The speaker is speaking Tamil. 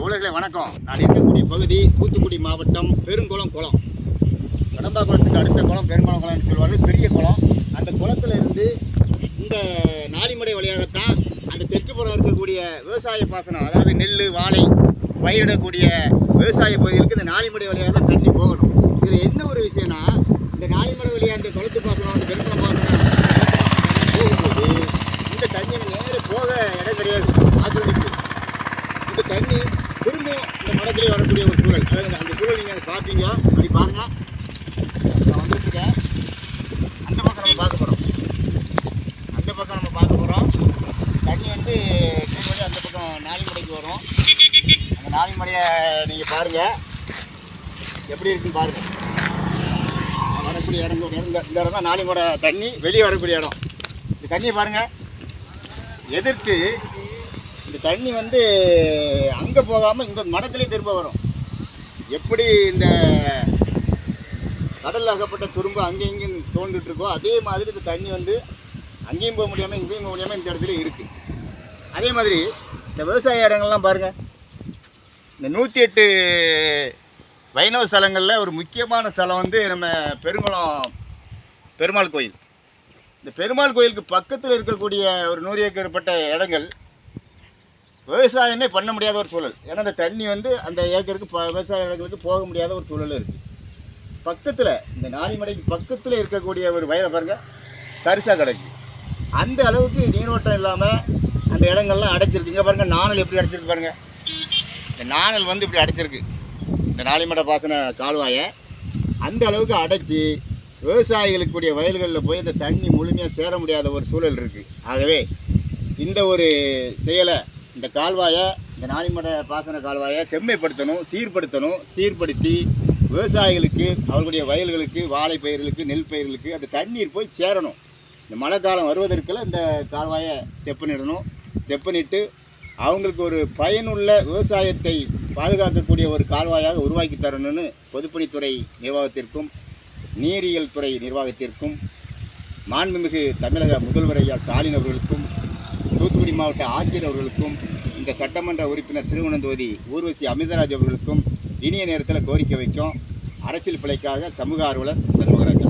தோழர்களே வணக்கம். நான் இருக்கக்கூடிய பகுதி தூத்துக்குடி மாவட்டம் பெருங்குளம் குளம். கடம்பா குளத்துக்கு அடுத்த குளம் பெருங்குளம் குளம்னு சொல்லுவார்கள் பெரிய குளம். அந்த குளத்துல இருந்து இந்த நாளிமடை வழியாகத்தான் அந்த தெற்கு புறம் இருக்கக்கூடிய விவசாய பாசனம் அதாவது நெல் வாழை பயிரிடக்கூடிய விவசாய பகுதிகளுக்கு இந்த நாளிமடை வழியாக தான் தண்ணி போகணும். இதில் என்ன ஒரு விஷயம்னா இந்த நாளிமடை வழியாக இந்த குளத்து பாசனம் அந்த பெருங்குளம் பாசனம் போகும்போது இந்த தண்ணி நேரம் போக இடம் கிடையாது. ஆக்கிரமிப்பு இந்த தண்ணி இன்னும் இந்த மடத்திலே வரக்கூடிய ஒரு சூழல். அதாவது அந்த சூழல் நீங்கள் அதை பார்ப்பீங்க அப்படி பாருங்க. நான் வந்துருக்கேன் அந்த பக்கம் நம்ம பார்க்க போகிறோம் அந்த பக்கம் நம்ம பார்க்க போகிறோம் தண்ணி வந்து கீழ்வழி அந்த பக்கம் நாளிமடைக்கு வரும். அந்த நாளிமடையை நீங்கள் பாருங்கள் எப்படி இருக்குன்னு பாருங்கள் வரக்கூடிய இடம் இந்த இடம் இந்த தான் நாலிமடை தண்ணி. வெளியே வரக்கூடிய இடம். இந்த தண்ணியை பாருங்கள் எதிர்த்து இந்த தண்ணி வந்து அங்கே போகாமல் இந்த மடத்துலேயே திரும்ப வரும். எப்படி இந்த கடலில் அகப்பட்ட துரும்பு அங்கேயும் இங்கேயும் தோண்டுட்டு இருக்கோ அதே மாதிரி இந்த தண்ணி வந்து அங்கேயும் போக முடியாமல் இங்கேயும் போக முடியாமல் இந்த இடத்துல இருக்குது அதே மாதிரி இந்த விவசாய இடங்கள்லாம் பாருங்கள் இந்த நூற்றி எட்டு வைணவ ஸ்தலங்களில் ஒரு முக்கியமான ஸ்தலம் வந்து நம்ம பெருங்குளம் பெருமாள் கோயில். இந்த பெருமாள் கோயிலுக்கு பக்கத்தில் இருக்கக்கூடிய ஒரு நூறு ஏக்கர்பட்ட இடங்கள் விவசாயமே பண்ண முடியாத ஒரு சூழல். ஏன்னா அந்த தண்ணி வந்து அந்த ஏக்கருக்கு ப விவசாய இடங்களுக்கு போக முடியாத ஒரு சூழல் இருக்குது பக்கத்தில் இந்த நாளிமடைக்கு பக்கத்தில் இருக்கக்கூடிய ஒரு வயலை பாருங்கள் தரிசாக கிடக்கு அந்த அளவுக்கு நீரோட்டம் இல்லாமல் அந்த இடங்கள்லாம் அடைச்சிருக்கு. இங்கே பாருங்கள் நாணல் எப்படி அடைச்சிருக்கு பாருங்கள் இந்த நாணல் வந்து இப்படி அடைச்சிருக்கு. இந்த நாளிமடை பாசன கால்வாயை அந்த அளவுக்கு அடைச்சி விவசாயிகளுக்கு கூடிய வயல்களில் போய் இந்த தண்ணி முழுமையாக சேர முடியாத ஒரு சூழல் இருக்குது ஆகவே இந்த ஒரு செயலை இந்த கால்வாயை இந்த நாளிமட பாசன கால்வாயை செம்மைப்படுத்தணும் சீர்படுத்தணும் சீர்படுத்தி விவசாயிகளுக்கு அவர்களுடைய வயல்களுக்கு வாழை பயிர்களுக்கு நெல் பயிர்களுக்கு அந்த தண்ணீர் போய் சேரணும். இந்த மழை காலம் வருவதற்குள்ள இந்த கால்வாயை செப்பனிடணும். செப்பனிட்டு அவங்களுக்கு ஒரு பயனுள்ள விவசாயத்தை பாதுகாக்கக்கூடிய ஒரு கால்வாயாக உருவாக்கி தரணும்னு பொதுப்பணித்துறை நிர்வாகத்திற்கும் நீரியல் துறை நிர்வாகத்திற்கும் மாண்புமிகு தமிழக முதல்வர் ஐயா ஸ்டாலின் அவர்களுக்கும் தூத்துக்குடி மாவட்ட ஆட்சியர் அவர்களுக்கும் இந்த சட்டமன்ற உறுப்பினர் சிறுவனந்தோதி ஊர்வசி அமிர்தராஜ் அவர்களுக்கும் இனிய நேரத்தில் கோரிக்கை வைக்கும். அரசியல் பிழைக்காக சமூக ஆர்வலர் சண்முகராஜ்.